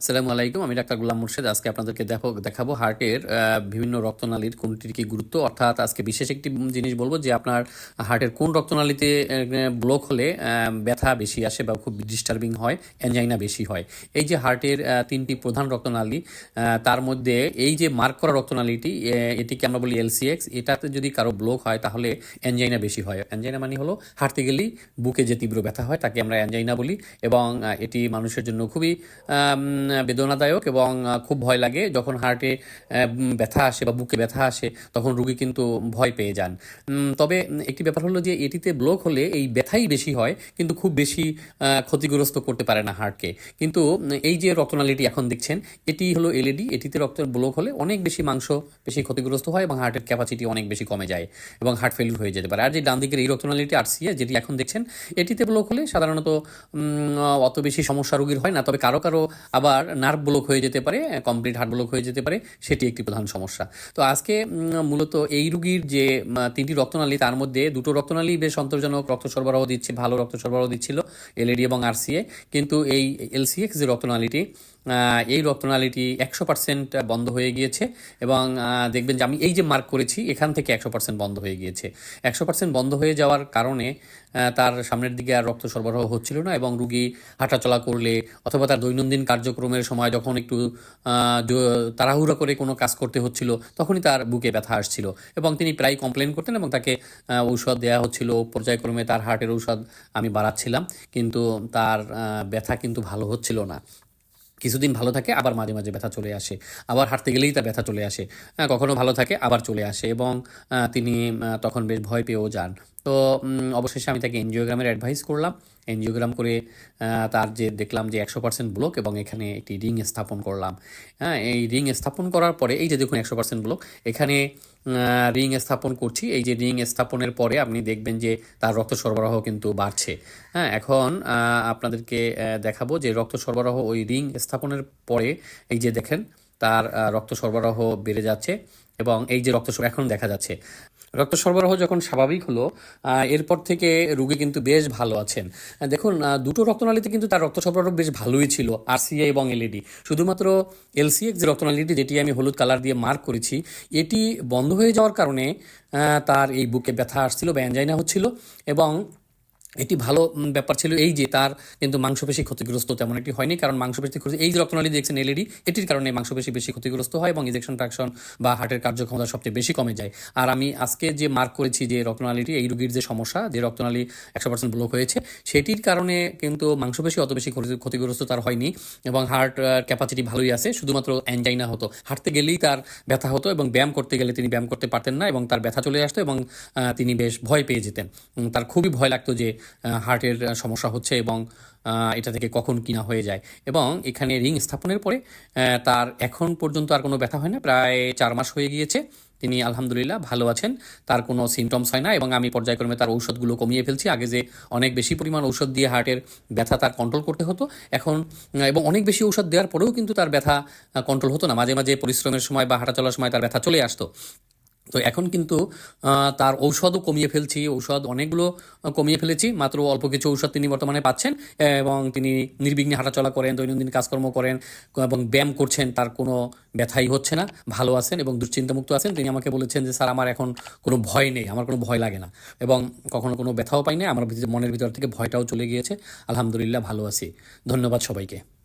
আসসালামু আলাইকুম, আমি ডাক্তার গুলাম মুর্শেদ। আজকে আপনাদেরকে দেখো, দেখাবো হার্টের বিভিন্ন রক্তনালীর কোনটির কি গুরুত্ব। অর্থাৎ আজকে বিশেষ একটি জিনিস বলব যে আপনার হার্টের কোন রক্তনালীতে ব্লক হলে ব্যথা বেশি আসে বা খুব ডিস্টার্বিং হয় অ্যাঞ্জাইনা বেশি হয়। এই যে হার্টের তিনটি প্রধান রক্তনালী তার মধ্যে এই যে মার্ক করা রক্তনালীটি এটিকে আমরা বলি এলসিএক্স এটাতে যদি কারও ব্লক হয় তাহলে অ্যাঞ্জাইনা বেশি হয়। অ্যাঞ্জাইনা মানে হলো হাঁটতে গেলেই বুকে যে তীব্র ব্যথা হয়, তাকে আমরা অ্যাঞ্জাইনা বলি এবং এটি মানুষের জন্য খুবই বেদনাদায়ক এবং খুব ভয় লাগে যখন হার্টে ব্যথা আসে বা বুকে ব্যথা আসে, তখন রুগী কিন্তু ভয় পেয়ে যান। তবে একটি ব্যাপার হলো যে এটিতে ব্লক হলে এই ব্যথাই বেশি হয়, কিন্তু খুব বেশি ক্ষতিগ্রস্ত করতে পারে না হার্টকে। কিন্তু এই যে রক্তনালীটি এখন দেখছেন, এটি হলো এলইডি এটিতে রক্তের ব্লক হলে অনেক বেশি মাংস বেশি ক্ষতিগ্রস্ত হয় এবং হার্টের ক্যাপাসিটি অনেক বেশি কমে যায় এবং হার্ট ফেলিউর হয়ে যেতে পারে। আর যে ডান দিকের এই রক্তনালীটি আরসিএ, যেটি এখন দেখছেন, এটিতে ব্লক হলে সাধারণত অত বেশি সমস্যা রোগীর হয় না, তবে কারও কারও আবার নার্ভ ব্লক হয়ে যেতে পারে কমপ্লিট হার্ট ব্লক হয়ে যেতে পারে, সেটি একটি প্রধান সমস্যা। তো আজকে মূলত এই রুগীর যে তিনটি রক্তনালী, তার মধ্যে দুটো রক্তনালী বেশ সন্তোষজনক, রক্ত সরবরাহ দিচ্ছে, ভালো রক্ত সরবরাহ দিচ্ছিল এলএডি এবং আরসিএ কিন্তু এই এলসিএক্স যে রক্তনালীটি এই রক্তনালীটি একশো পার্সেন্ট বন্ধ হয়ে গিয়েছে এবং দেখবেন যে আমি এই যে মার্ক করেছি, এখান থেকে একশো পার্সেন্ট বন্ধ হয়ে গিয়েছে। একশো পার্সেন্ট বন্ধ হয়ে যাওয়ার কারণে তার সামনের দিকে আর রক্ত সরবরাহ হচ্ছিল না এবং রুগী হাঁটাচলা করলে অথবা তার দৈনন্দিন কার্যক্রমের সময় যখন একটু তাড়াহুড়া করে কোনো কাজ করতে হচ্ছিল, তখনই তার বুকে ব্যথা আসছিল এবং তিনি প্রায় কমপ্লেন করতেন এবং তাকে ঔষধ দেওয়া হচ্ছিল। পর্যায়ক্রমে তার হার্টের ঔষধ আমি বাড়াচ্ছিলাম, কিন্তু তার ব্যথা কিন্তু ভালো হচ্ছিল না। কিছুদিন ভালো থাকে, আবার মাঝে মাঝে ব্যথা চলে আসে। আবার হাঁটতে গেলেই তার ব্যথা চলে আসে। কখনো ভালো থাকে, আবার চলে আসে এবং তিনি তখন বেশ ভয় পেয়েও যান। তো অবশেষে আমি তাকে এনজিওগ্রামের অ্যাডভাইস করলাম। এনজিওগ্রাম করে তার যে দেখলাম যে একশো পার্সেন্ট ব্লক এবং এখানে একটি রিং স্থাপন করলাম। হ্যাঁ এই রিং স্থাপন করার পরে, এই যে দেখুন একশো পার্সেন্ট ব্লক এখানে রিং স্থাপন করছি। এই যে রিং স্থাপনের পরে আপনি দেখবেন যে তার রক্ত সরবরাহ কিন্তু বাড়ছে। হ্যাঁ এখন আপনাদেরকে দেখাবো যে রক্ত সরবরাহ ওই রিং স্থাপনের পরে, এই যে দেখেন, তার রক্ত সরবরাহ বেড়ে যাচ্ছে এবং এই যে রক্ত এখন দেখা যাচ্ছে। রক্ত সরবরাহ যখন স্বাভাবিক হলো এরপর থেকে রুগী কিন্তু বেশ ভালো আছেন। দেখুন দুটো রক্তনালীতে কিন্তু তার রক্ত সরবরাহ বেশ ভালোই ছিল আরসিএ এবং এলইডি। শুধুমাত্র এলসিএক্স যে রক্তনালীটি, যেটি আমি হলুদ কালার দিয়ে মার্ক করেছি, এটি বন্ধ হয়ে যাওয়ার কারণে তার এই বুকে ব্যথা আসছিল বা অ্যাঞ্জাইনা হচ্ছিল এবং এটি ভালো ব্যাপার ছিল এই যে তার কিন্তু মাংসপেশি ক্ষতিগ্রস্ত তেমন একটি হয়নি। কারণ মাংসপেশি ক্ষতি, এই যে রক্তনালী দেখছেন এলইডি এটির কারণে মাংসপেশি বেশি ক্ষতিগ্রস্ত হয় এবং ইজেকশন ট্রাকশন বা হার্টের কার্যক্ষমতা সবচেয়ে বেশি কমে যায়। আর আমি আজকে যে মার্ক করেছি যে রক্তনালীটি এই রুগীর যে সমস্যা, যে রক্তনালী একশো পার্সেন্ট ব্লক হয়েছে, সেটির কারণে কিন্তু মাংসপেশি অত বেশি ক্ষতি- ক্ষতিগ্রস্ত তার হয়নি এবং হার্ট ক্যাপাসিটি ভালোই আছে। শুধুমাত্র অ্যাঞ্জাইনা হতো। হাঁটতে গেলেই তার ব্যথা হতো এবং ব্যায়াম করতে গেলে তিনি ব্যায়াম করতে পারতেন না এবং তার ব্যথা চলে আসতো এবং তিনি বেশ ভয় পেয়ে যেতেন। তার খুবই ভয় লাগতো যে হার্টের সমস্যা হচ্ছে এবং এটা থেকে কখন কিনা হয়ে যায়। এবং এখানে রিং স্থাপনের পরে তার এখন পর্যন্ত আর কোনো ব্যথা হয় না। প্রায় চার মাস হয়ে গিয়েছে। তিনি আলহামদুলিল্লাহ ভালো আছেন। তার কোনো সিমটমস হয় না এবং আমি পর্যায়ক্রমে তার ঔষধগুলো কমিয়ে ফেলছি। আগে যে অনেক বেশি পরিমাণ ঔষধ দিয়ে হার্টের ব্যথা তার কন্ট্রোল করতে হতো। এখন এবং অনেক বেশি ঔষধ দেওয়ার পরেও কিন্তু তার ব্যথা কন্ট্রোল হতো না। মাঝে মাঝে পরিশ্রমের সময় বা হাঁটা চলার সময় তার ব্যথা চলে আসতো। তো এখন কিন্তু তার ঔষধও কমিয়ে ফেলছি, ঔষধ অনেকগুলো কমিয়ে ফেলেছি, মাত্র অল্প কিছু ঔষধ তিনি বর্তমানে পাচ্ছেন, এবং তিনি নির্বিঘ্নে হাঁটাচলা করেন, দৈনন্দিন কাজকর্ম করেন, এবং ব্যায়াম করছেন, তার কোনো ব্যথাই হচ্ছে না, ভালো আছেন এবং দুশ্চিন্তামুক্ত আছেন। তিনি আমাকে বলেছেন যে, স্যার, আমার এখন কোনো ভয় নেই, আমার কোনো ভয় লাগে না। এবং কখনো কোনো ব্যথাও পাই না আমার মনের ভিতর থেকে ভয়টাও চলে গিয়েছে। আলহামদুলিল্লাহ, ভালো আছি। ধন্যবাদ সবাইকে।